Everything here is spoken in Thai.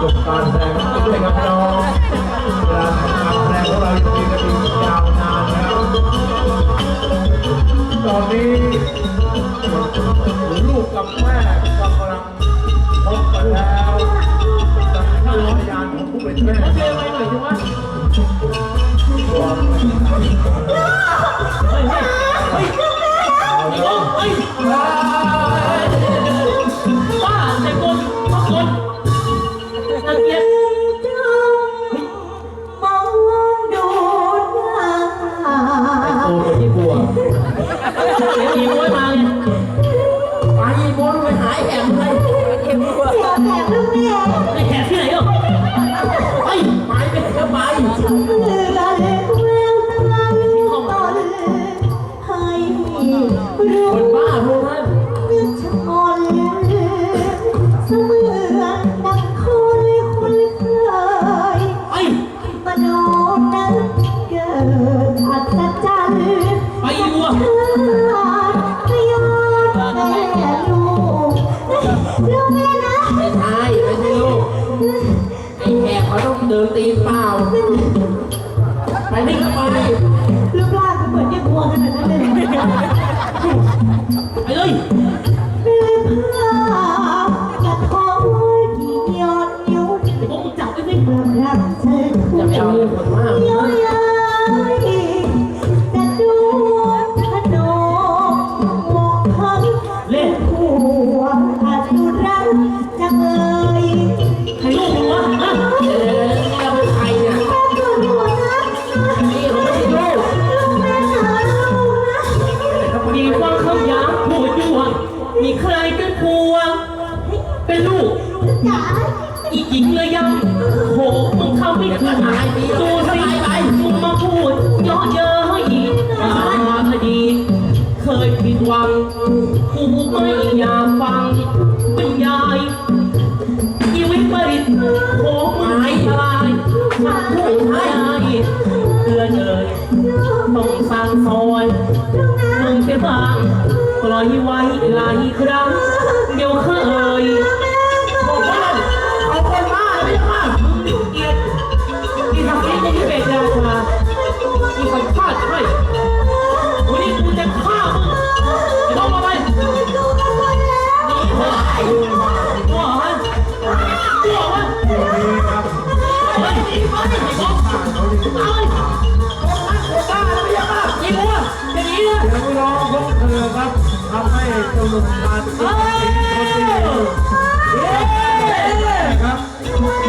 จบการแสดงด้วยครับน้องเวลาการแสดงของเราจริงๆก็ดียาวนานแล้วตอนนี้ลูกกับแม่กำลังพบกันแล้วกนั้ารยานของผู้เป็นแม่เฮ้ยเฮ้ยเฮ้ยเฮ้ย คนบ้าพวกนั้นเมื่อนเสมือนดังคนคนเคยไอ้มโนนั้นเกิดอัศจรรย์ไปอีวั ดินตีนเปล่า ไปไม่ก็ไปรูปร่างก็เหมือนเด็กวัวขนาดนั้นเลยไปเลยเป็นผ้ากระทงที่ยอดนิ้วผมจับไปสิเมื่อรักเธออย่าไปเอาเรื่องคนมากย้อยจะ เป็นผัว เป็นลูก อีหญิงเลยยังโหมึงเข้าไม่ถึงดูสิมึงมาพูดเยาะเย้ยมาคดี เคยผิดหวังกูไม่อยากฟังบรรยายชีวิตบริตโหมึงไม่ตายมาพูดให้เตือนเลยต้องสั่งสอนมึงเสียบ้าง ปล่อยไว้หลายครั้ง อย่างนี้เลยเสียงร้องของเธอครับทำให้เจ้าหนุ่มตาตุ้มคนตีนะครับ